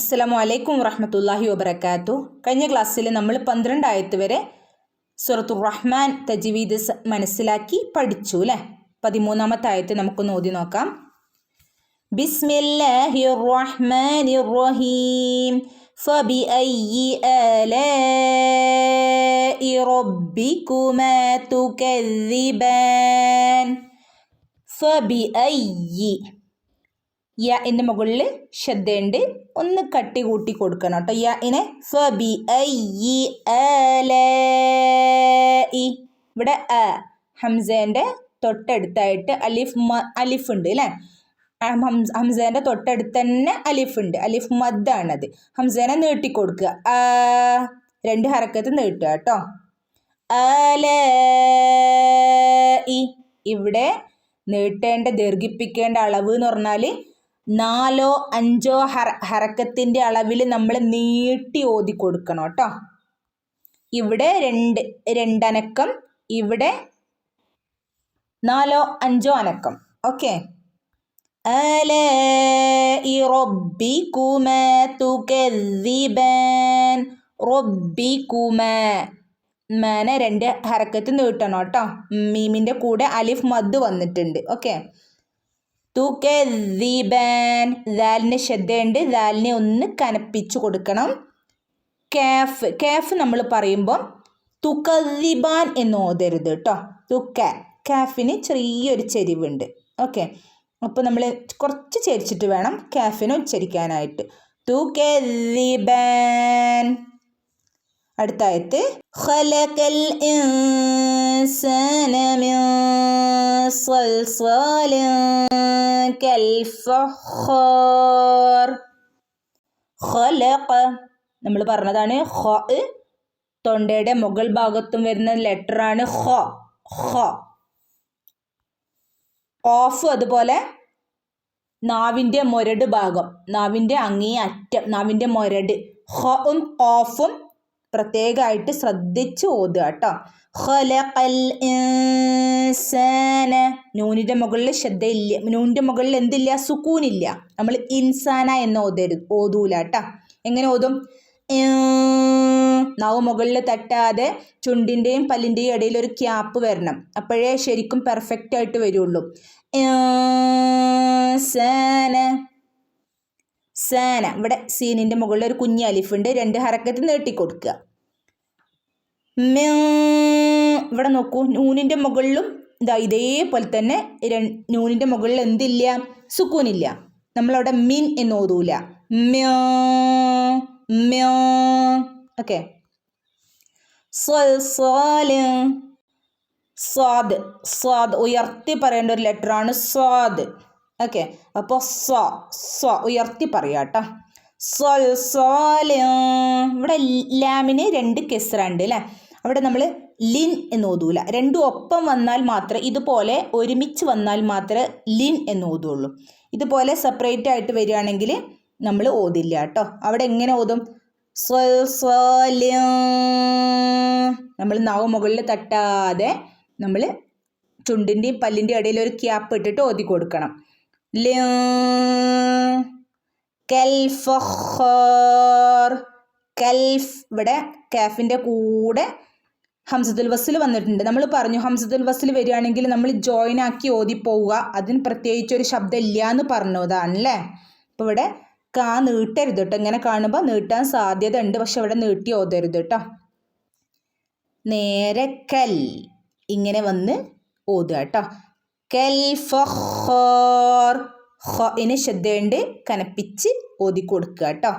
അസ്സലാമു അലൈക്കും വറഹമത്തല്ലാഹി വബർക്കാത്തു കഴിഞ്ഞ ക്ലാസ്സിൽ നമ്മൾ പന്ത്രണ്ടായത്ത് വരെ സുറത്തു റഹ്മാൻ തജ്വീദ് സ- മനസ്സിലാക്കി പഠിച്ചു അല്ലേ പതിമൂന്നാമത്തെ ആയത്ത് നമുക്കൊന്ന് ഓതി നോക്കാം ബിസ്മില്ലാഹി റഹ്മാനി റഹീം فبأي آلاء ربكما تكذبان فبأي യ എൻ്റെ മുകളിൽ ശ്രദ്ധയുണ്ട് ഒന്ന് കട്ടി കൂട്ടി കൊടുക്കണം കേട്ടോ. യ ഇനെ. ഫബി ഇവിടെ അ ഹംസേന്റെ തൊട്ടടുത്തായിട്ട് അലിഫ് മ അലിഫ് ഉണ്ട് അല്ലേ? ഹംസേന്റെ തൊട്ടടുത്ത് തന്നെ അലിഫ് ഉണ്ട്. അലിഫ് മദ്ദാണത് ഹംസേനെ നീട്ടി കൊടുക്കുക. ആ രണ്ട് ഹറക്കത്ത് നീട്ടുക കേട്ടോ. ഇവിടെ നീട്ടേണ്ട ദീർഘിപ്പിക്കേണ്ട അളവ് എന്ന് പറഞ്ഞാൽ നാലോ അഞ്ചോ ഹർ ഹറക്കത്തിന്റെ അളവിൽ നമ്മൾ നീട്ടി ഓതി കൊടുക്കണം കേട്ടോ. ഇവിടെ രണ്ട് രണ്ടനക്കം ഇവിടെ നാലോ അഞ്ചോ അനക്കം. ഓക്കെ. മേനെ മന രണ്ട് ഹരക്കത്ത് നീട്ടണം കേട്ടോ. മീമിന്റെ കൂടെ അലിഫ് മദ് വന്നിട്ടുണ്ട്. ഓക്കെ. തുകദ്ദിബാൻ ദാലിന് ശ്രദ്ധയുണ്ട്. ദാലിനെ ഒന്ന് കനപ്പിച്ചു കൊടുക്കണം. കാഫ്. കാഫ് നമ്മൾ പറയുമ്പോൾ തുകദ്ദിബാൻ എന്ന് ഓതരുത് കേട്ടോ. തുക്ക കാഫിന് ചെറിയൊരു ചെരിവുണ്ട്. ഓക്കെ. അപ്പോൾ നമ്മൾ കുറച്ച് ചരിച്ചിട്ട് വേണം കാഫിനെ ഉച്ചരിക്കാനായിട്ട്. തുകദ്ദിബാൻ അടുത്ത ഖലഖൽ ഇൻസാന മിൻ കൽ ഖലഖ നമ്മൾ പറഞ്ഞതാണ് ഖ തൊണ്ടയുടെ മുകൾ ഭാഗത്തും വരുന്ന ലെറ്ററാണ് ഖ ഖ. ഓഫ് അതുപോലെ നാവിന്റെ മുരട് ഭാഗം നാവിന്റെ അങ്ങേ അറ്റം നാവിന്റെ മുരട്. ഹും ഓഫും പ്രത്യേകമായിട്ട് ശ്രദ്ധിച്ച് ഓതുക കേട്ടോ. ഖലഖൽ ഇൻസാന. നൂനിന്റെ മുകളിൽ നൂനിന്റെ മുകളിൽ എന്തില്ല? സുക്കൂനില്ല. നമ്മൾ ഇൻസാന എന്ന് ഓതരുത്. ഓതൂല കേട്ടോ. എങ്ങനെ ഓതും? നാവ് മുകളിൽ തട്ടാതെ ചുണ്ടിന്റെയും പല്ലിന്റെയും ഇടയിൽ ഒരു ക്യാപ്പ് വരണം. അപ്പോഴേ ശരിക്കും പെർഫെക്റ്റ് ആയിട്ട് വരുള്ളൂ. സാന സാന. ഇവിടെ സീനിന്റെ മുകളിൽ ഒരു കുഞ്ഞ് അലിഫുണ്ട്. രണ്ട് ഹറക്കത്ത് നീട്ടി കൊടുക്കുക. ഇവിടെ നോക്കൂ. നൂനിന്റെ മുകളിലും ഇതാ ഇതേപോലെ തന്നെ നൂനിന്റെ മുകളിൽ എന്തില്ല? സുക്കൂനില്ല. നമ്മളവിടെ മിൻ എന്ന് ഓതൂല. മ്യോ മ്യോ ഓക്കെ. സ്വാദ്. സ്വാദ്. ഉയർത്തി പറയേണ്ട ഒരു ലെറ്ററാണ് സ്വാദ്. ഓക്കെ. അപ്പോൾ സ്വ സ്വ ഉയർത്തി പറയാം കേട്ടോ സ്വൽ സ്വാൽ. ഇവിടെ ലാമിന് രണ്ട് കെസ്റുണ്ട് അല്ലേ അവിടെ നമ്മൾ ലിൻ എന്ന് ഓതൂല. രണ്ടും ഒപ്പം വന്നാൽ മാത്രമേ ഇതുപോലെ ഒരുമിച്ച് വന്നാൽ മാത്രമേ ലിൻ എന്ന് ഓതുള്ളൂ. ഇതുപോലെ സെപ്പറേറ്റ് ആയിട്ട് വരികയാണെങ്കിൽ നമ്മൾ ഓതില്ല കേട്ടോ അവിടെ എങ്ങനെ ഓതും? നമ്മൾ നാവ് മുകളിൽ തട്ടാതെ നമ്മൾ ചുണ്ടിന്റെയും പല്ലിന്റെയും ഇടയിൽ ഒരു ക്യാപ്പ് ഇട്ടിട്ട് ഓതി കൊടുക്കണം. കൽഫർ കൽഫ് ഇവിടെ കാഫിന്റെ കൂടെ ഹംസത്തുൽ വസ്സിൽ വന്നിട്ടുണ്ട്. നമ്മൾ പറഞ്ഞു ഹംസത്തുൽ വസ്സിൽ വരികയാണെങ്കിൽ നമ്മൾ ജോയിൻ ആക്കി ഓതി പോവുക. അതിന് പ്രത്യേകിച്ച് ഒരു ശബ്ദം ഇല്ല എന്ന് പറഞ്ഞതാണ് അല്ലേ? അപ്പോൾ ഇവിടെ കാ നീട്ടരുത് കേട്ടോ. ഇങ്ങനെ കാണുമ്പോൾ നീട്ടാൻ സാധ്യത ഉണ്ട്. പക്ഷെ ഇവിടെ നീട്ടി ഓതരുത് കേട്ടോ. നേരെ കൽ ഇങ്ങനെ വന്ന് ഓതുക കേട്ടോ. കൽ ഫഹോർ ഇതിന് ശ്രദ്ധയുണ്ട്. കനപ്പിച്ച് ഓതി കൊടുക്കുക കേട്ടോ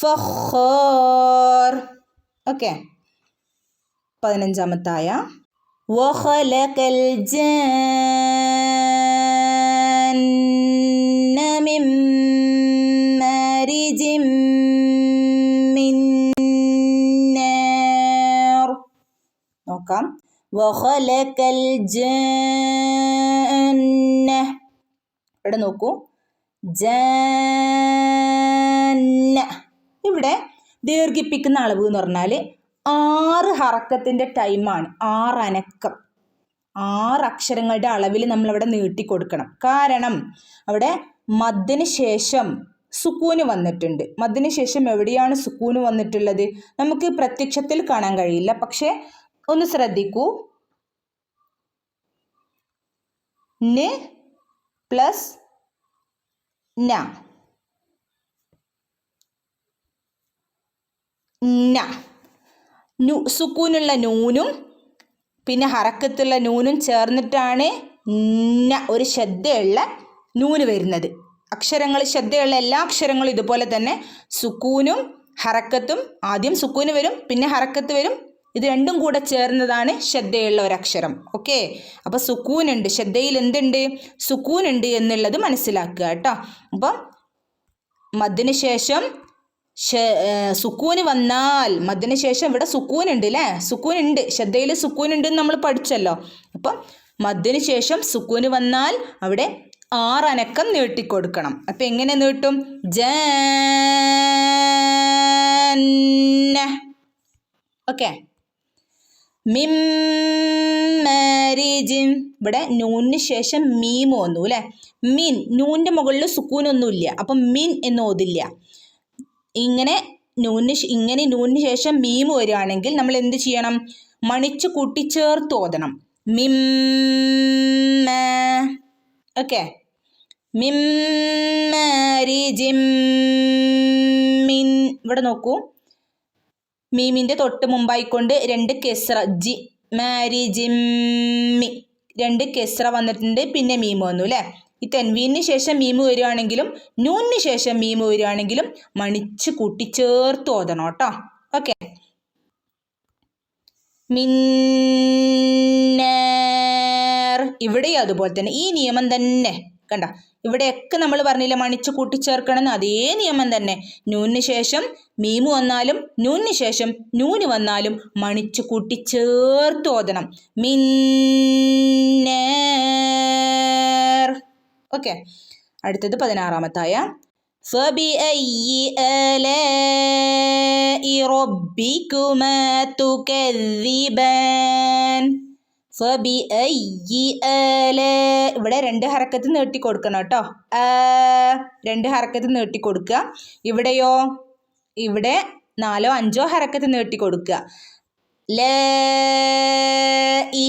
ഫഹോർ ഓക്കെ. പതിനഞ്ചാമത്തായ. വഹലകൽ ജന്നമിം മരിജിം നോക്കാം. വഹലകൽ ജ ഇവിടെ നോക്കൂ. ജന്ന. ഇവിടെ ദീർഘിപ്പിക്കുന്ന അളവ് എന്ന് പറഞ്ഞാൽ ആറ് ഹറക്കത്തിന്റെ ടൈമാണ് ആറ് അനക്കം ആറ് അക്ഷരങ്ങളുടെ അളവിൽ നമ്മളവിടെ നീട്ടി കൊടുക്കണം കാരണം അവിടെ മദ്ദിന് ശേഷം സുക്കൂന് വന്നിട്ടുണ്ട്. മദ്ദിന് ശേഷം എവിടെയാണ് സുക്കൂന് വന്നിട്ടുള്ളത്? നമുക്ക് പ്രത്യക്ഷത്തിൽ കാണാൻ കഴിയില്ല. പക്ഷേ ഒന്ന് ശ്രദ്ധിക്കൂ. പ്ലസ് ന. ന. നു സുക്കൂനുള്ള നൂനും പിന്നെ ഹറക്കത്തുള്ള നൂനും ചേർന്നിട്ടാണ് ന ഒരു ശ്രദ്ധയുള്ള നൂന് വരുന്നത്. അക്ഷരങ്ങൾ ശ്രദ്ധയുള്ള എല്ലാ അക്ഷരങ്ങളും ഇതുപോലെ തന്നെ സുക്കൂനും ഹറക്കത്തും ആദ്യം സുക്കൂന് വരും പിന്നെ ഹറക്കത്ത് വരും ഇത് രണ്ടും കൂടെ ചേർന്നതാണ് ശ്രദ്ധയുള്ള ഒരക്ഷരം. ഓക്കെ അപ്പോൾ സുക്കൂനുണ്ട്. ശ്രദ്ധയിൽ എന്തുണ്ട്? സുക്കൂനുണ്ട് എന്നുള്ളത് മനസ്സിലാക്കുക കേട്ടോ. അപ്പം മദ്ദിന് ശേഷം സുക്കൂന് വന്നാൽ മദ്ദിന് ശേഷം ഇവിടെ സുക്കൂനുണ്ട് അല്ലേ സുക്കൂനുണ്ട്. ശ്രദ്ധയിൽ സുക്കൂനുണ്ട് എന്ന് നമ്മൾ പഠിച്ചല്ലോ. അപ്പം മദ്ദിന് ശേഷം സുക്കൂന് വന്നാൽ അവിടെ ആറനക്കം നീട്ടിക്കൊടുക്കണം. അപ്പം എങ്ങനെ നീട്ടും? ജന്ന. ഓക്കെ ഇവിടെ നൂനിന് ശേഷം മീം വന്നു അല്ലേ മിൻ നൂനിന്റെ മുകളിൽ സുക്കൂനൊന്നുമില്ല അപ്പം മിൻ എന്ന് ഓതില്ല ഇങ്ങനെ നൂനിന് ഇങ്ങനെ നൂനിന് ശേഷം മീം വരികയാണെങ്കിൽ നമ്മൾ എന്ത് ചെയ്യണം? മണിച്ച് കൂട്ടിച്ചേർത്ത് ഓതണം. മിമ്മ ഓക്കെ. മിമ്മരിജിം മിൻ. ഇവിടെ നോക്കൂ. മീമിന്റെ തൊട്ട് മുമ്പായിക്കൊണ്ട് രണ്ട് കെസ്ര ജി മാരി ജിമ്മി. രണ്ട് കെസ്ര വന്നിട്ടുണ്ട് പിന്നെ മീമ് വന്നു അല്ലേ ഈ തെൻവീനിന് ശേഷം മീമ് വരികയാണെങ്കിലും നൂനിന് ശേഷം മീമ് വരികയാണെങ്കിലും മണിച്ച് കൂട്ടിച്ചേർത്ത് ഓതണം കേട്ടോ. ഓക്കെ. മിന്നർ. ഇവിടെ അതുപോലെ തന്നെ. ഈ നിയമം തന്നെ. കണ്ട? ഇവിടെയൊക്കെ നമ്മൾ പറഞ്ഞില്ല മണിച്ച് കൂട്ടിച്ചേർക്കണമെന്ന് അതേ നിയമം തന്നെ നൂനിന് ശേഷം മീമ് വന്നാലും നൂനിന് ശേഷം നൂന് വന്നാലും മണിച്ച് കൂട്ടിച്ചേർത്ത് ഓതണം മിന്നർ ഓക്കെ അടുത്തത് പതിനാറാമത്തായ فبأي آلاء ربكما تكذبان ഫബി e, ഇവിടെ രണ്ട് ഹറക്കത്ത് നീട്ടി കൊടുക്കണം കേട്ടോ രണ്ട് ഹറക്കത്ത് നീട്ടി കൊടുക്കുക ഇവിടെയോ? ഇവിടെ നാലോ അഞ്ചോ ഹറക്കത്ത് നീട്ടി കൊടുക്കുക ല ഇ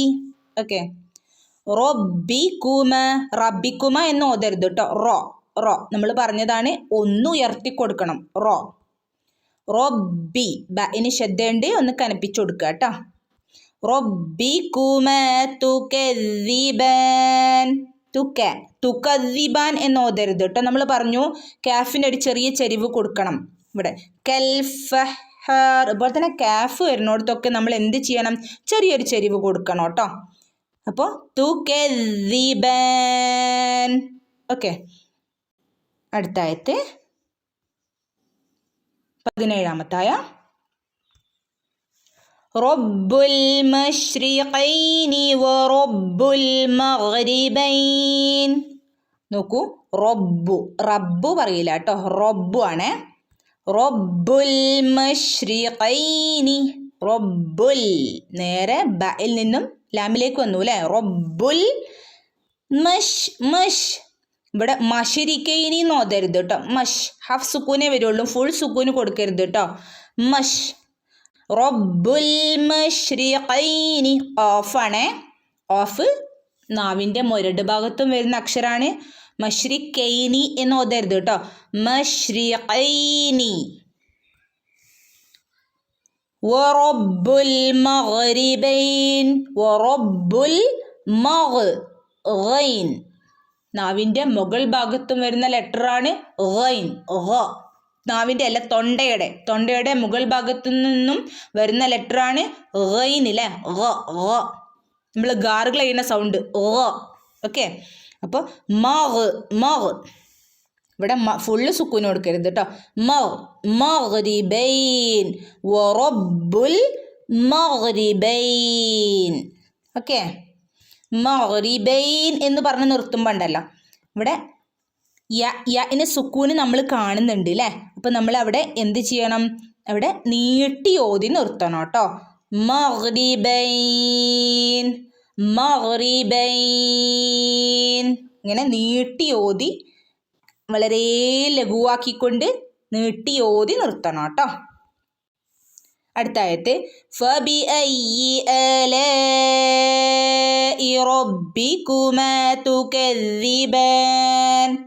ഇ. ഓക്കെ. റൊബിക്കുമ റബിക്കുമ എന്ന് ഓതരുത് കേട്ടോ. റോ റോ. നമ്മൾ പറഞ്ഞതാണ് ഒന്ന് ഉയർത്തി കൊടുക്കണം റോ. റബ്ബി. ബ ഇനി ശ്രദ്ധയുണ്ട്. ഒന്ന് കനപ്പിച്ചു കൊടുക്കുക കേട്ടോ. റൊബി തുകദ്ദിബാൻ തുക തുകദ്ദിബാൻ എന്ന് ഓതരുത് കേട്ടോ. നമ്മൾ പറഞ്ഞു കാഫിന് ഒരു ചെറിയ ചെരിവ് കൊടുക്കണം ഇവിടെ. കൽഫഹർ അതുപോലെ തന്നെ കാഫ് വരുന്നിടത്തൊക്കെ നമ്മൾ എന്ത് ചെയ്യണം? ചെറിയൊരു ചെരിവ് കൊടുക്കണം കേട്ടോ. അപ്പോൾ തുകദ്ദിബാൻ ഓക്കെ. അടുത്ത ആയത്ത് പതിനേഴാമത്തായ റബ്ബുൽ മഷ്രിഖൈനി നോക്കൂ റബ്ബു റബ്ബു പറയില്ല കേട്ടോ റബ്ബു ആണ്. റബ്ബുൽ മഷ്രിഖൈനി റബ്ബുൽ നേരെ ബയിൽ നിന്നും ലാമിലേക്ക് വന്നു അല്ലേ? റബ്ബുൽ മഷ് മഷ്. ഇവിടെ മഷരിക്ക നോതരുത് കേട്ടോ മഷ് ഹഫ് സുക്കൂനെ വരുള്ളൂ. ഫുൾ സുക്കൂന് കൊടുക്കരുത് കേട്ടോ മഷ് റബ്ബുൽ മഷ്രിഖൈനി. ഓഫാണേ ഓഫ് നാവിന്റെ മുരട് ഭാഗത്തും വരുന്ന അക്ഷരാണ് മഷ്രിഖൈനി എന്ന് ഓതരുത് കേട്ടോ മഷ്രിഖൈനി. വറബ്ബുൽ മഗ്രിബൈൻ. വറബ്ബുൽ മഗ് ഗൈൻ നാവിന്റെ മുകൾ ഭാഗത്തും വരുന്ന ലെറ്ററാണ് ഒഹൈൻ ഒഹ നാവിന്റെ അല്ല തൊണ്ടയുടെ. തൊണ്ടയുടെ മുകൾ ഭാഗത്തു നിന്നും വരുന്ന ലെറ്ററാണ് ഒഹൈൻ ഇല്ലേ ഒഹ നമ്മൾ ഗാർഗിൾ ചെയ്യുന്ന സൗണ്ട് ഒഹ ഓക്കെ അപ്പോൾ മഗ് മഗ് ഇവിടെ ഫുള്ള് സുക്കൂന് കൊടുക്കരുത് കേട്ടോ മഗ്രിബൈൻ വറബ്ബുൽ മഗ്രിബൈൻ. ഓക്കെ മഗ്രിബൈൻ എന്ന് പറഞ്ഞ് നിർത്തുമ്പോൾ ഉണ്ടല്ലോ ഇവിടെ യ യന് സുക്കൂന് നമ്മൾ കാണുന്നുണ്ട് അല്ലേ അപ്പം നമ്മൾ അവിടെ എന്ത് ചെയ്യണം? അവിടെ നീട്ടി ഓതി നിർത്തണം കേട്ടോ. ഇങ്ങനെ നീട്ടി ഓതി വളരെ ലഘുവാക്കിക്കൊണ്ട് നീട്ടി ഓതി നിർത്തണം കേട്ടോ. അടുത്ത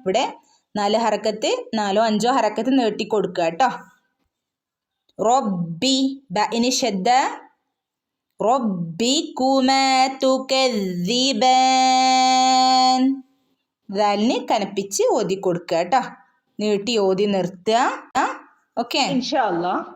ഇവിടെ നാല് ഹറക്കത്ത് നാലോ അഞ്ചോ ഹറക്കത്ത് നീട്ടി കൊടുക്കുക കേട്ടോ റൊബി ബിന് ശ്രദ്ധ റൊബി കുമത്തുക്കീബന് കനപ്പിച്ച് ഓതി കൊടുക്കുക കേട്ടോ. നീട്ടി ഓതി നിർത്തുക. ഓക്കെ. ഇൻഷാല്ലാ